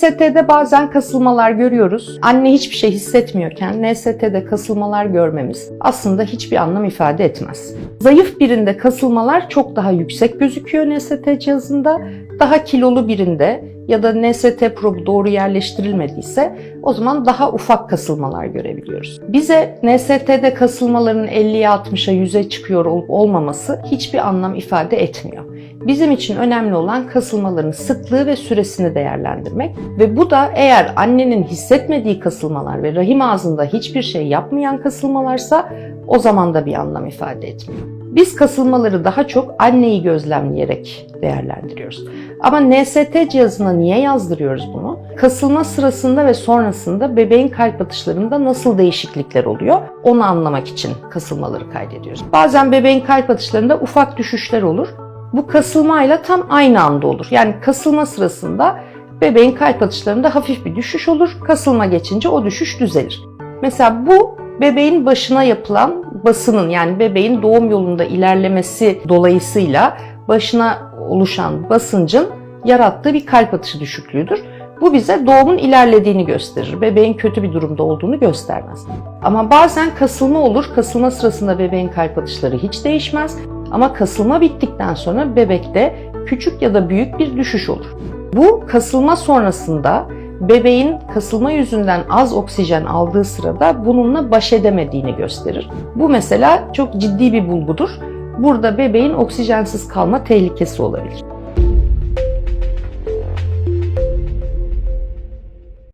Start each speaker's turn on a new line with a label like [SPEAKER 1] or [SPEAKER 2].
[SPEAKER 1] NST'de bazen kasılmalar görüyoruz. Anne hiçbir şey hissetmiyorken NST'de kasılmalar görmemiz aslında hiçbir anlam ifade etmez. Zayıf birinde kasılmalar çok daha yüksek gözüküyor NST cihazında. Daha kilolu birinde ya da NST probu doğru yerleştirilmediyse o zaman daha ufak kasılmalar görebiliyoruz. Bize NST'de kasılmaların 50'ye 60'a 100'e çıkıyor olup olmaması hiçbir anlam ifade etmiyor. Bizim için önemli olan kasılmaların sıklığı ve süresini değerlendirmek ve bu da eğer annenin hissetmediği kasılmalar ve rahim ağzında hiçbir şey yapmayan kasılmalarsa o zaman da bir anlam ifade etmiyor. Biz kasılmaları daha çok anneyi gözlemleyerek değerlendiriyoruz. Ama NST cihazına niye yazdırıyoruz bunu? Kasılma sırasında ve sonrasında bebeğin kalp atışlarında nasıl değişiklikler oluyor? Onu anlamak için kasılmaları kaydediyoruz. Bazen bebeğin kalp atışlarında ufak düşüşler olur. Bu kasılmayla tam aynı anda olur. Yani kasılma sırasında bebeğin kalp atışlarında hafif bir düşüş olur. Kasılma geçince o düşüş düzelir. Mesela bu bebeğin başına yapılan basının yani bebeğin doğum yolunda ilerlemesi dolayısıyla başına oluşan basıncın yarattığı bir kalp atışı düşüklüğüdür. Bu bize doğumun ilerlediğini gösterir. Bebeğin kötü bir durumda olduğunu göstermez. Ama bazen kasılma olur. Kasılma sırasında bebeğin kalp atışları hiç değişmez. Ama kasılma bittikten sonra bebekte küçük ya da büyük bir düşüş olur. Bu kasılma sonrasında bebeğin kasılma yüzünden az oksijen aldığı sırada bununla baş edemediğini gösterir. Bu mesela çok ciddi bir bulgudur. Burada bebeğin oksijensiz kalma tehlikesi olabilir.